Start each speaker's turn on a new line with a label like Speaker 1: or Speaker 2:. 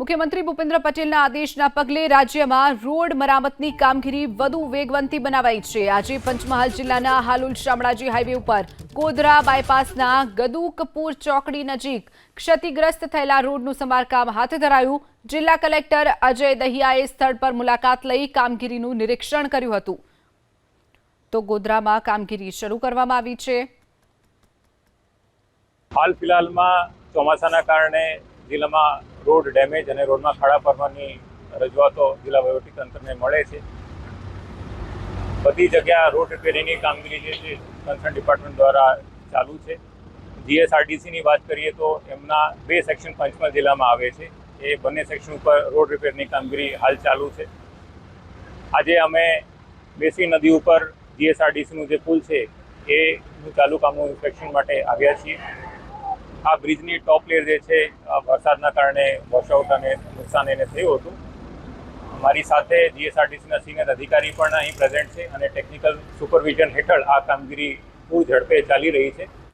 Speaker 1: મુખ્યમંત્રી ભૂપેન્દ્ર પટેલના આદેશના પગલે રાજ્યમાં રોડ મરામતની કામગીરી વધુ વેગવંતી બનાવાઈ છે. આજે પંચમહાલ જિલ્લાના હાલુલ શામળાજી હાઈવે ઉપર કોદરા બાયપાસના ગદુકપુર ચોકડી નજીક ક્ષતિગ્રસ્ત થયેલા રોડનું સમારકામ હાથ ધરાયું. જિલ્લા કલેક્ટર અજય દહિયાએ સ્થળ પર મુલાકાત લઈ કામગીરીનું નિરીક્ષણ કર્યું હતું. તો ગોધરામાં કામગીરી શરૂ કરવામાં આવી છે.
Speaker 2: હાલ ફિલહાલમાં ચોમાસાના કારણે જિલ્લામાં રોડ ડેમેજ અને રોડમાં ખાડા પડવાની રજૂઆતો જિલ્લા વહીવટીતંત્રને મળે છે. બધી જગ્યા રોડ રિપેરિંગની કામગીરી જે છે કન્સર્ન ડિપાર્ટમેન્ટ દ્વારા ચાલુ છે. જીએસઆરડીસીની વાત કરીએ તો એમના બે સેક્શન પંચમહાલ જિલ્લામાં આવે છે. એ બંને સેક્શન ઉપર રોડ રિપેરની કામગીરી હાલ ચાલુ છે. આજે અમે બેસી નદી ઉપર જીએસઆરડીસીનું જે પુલ છે એનું ચાલુ કામનું ઇન્સ્પેક્શન માટે આવ્યા છીએ. આ બ્રિજની ટોપ લેર જે છે વરસાદના કારણે વોશઆઉટ અને નુકસાન એને થયું હતું. મારી સાથે જીએસઆરટીસીના સિનિયર અધિકારી પણ અહીં પ્રેઝન્ટ છે અને ટેકનિકલ સુપરવિઝન હેઠળ આ કામગીરી પૂર ઝડપે ચાલી રહી છે.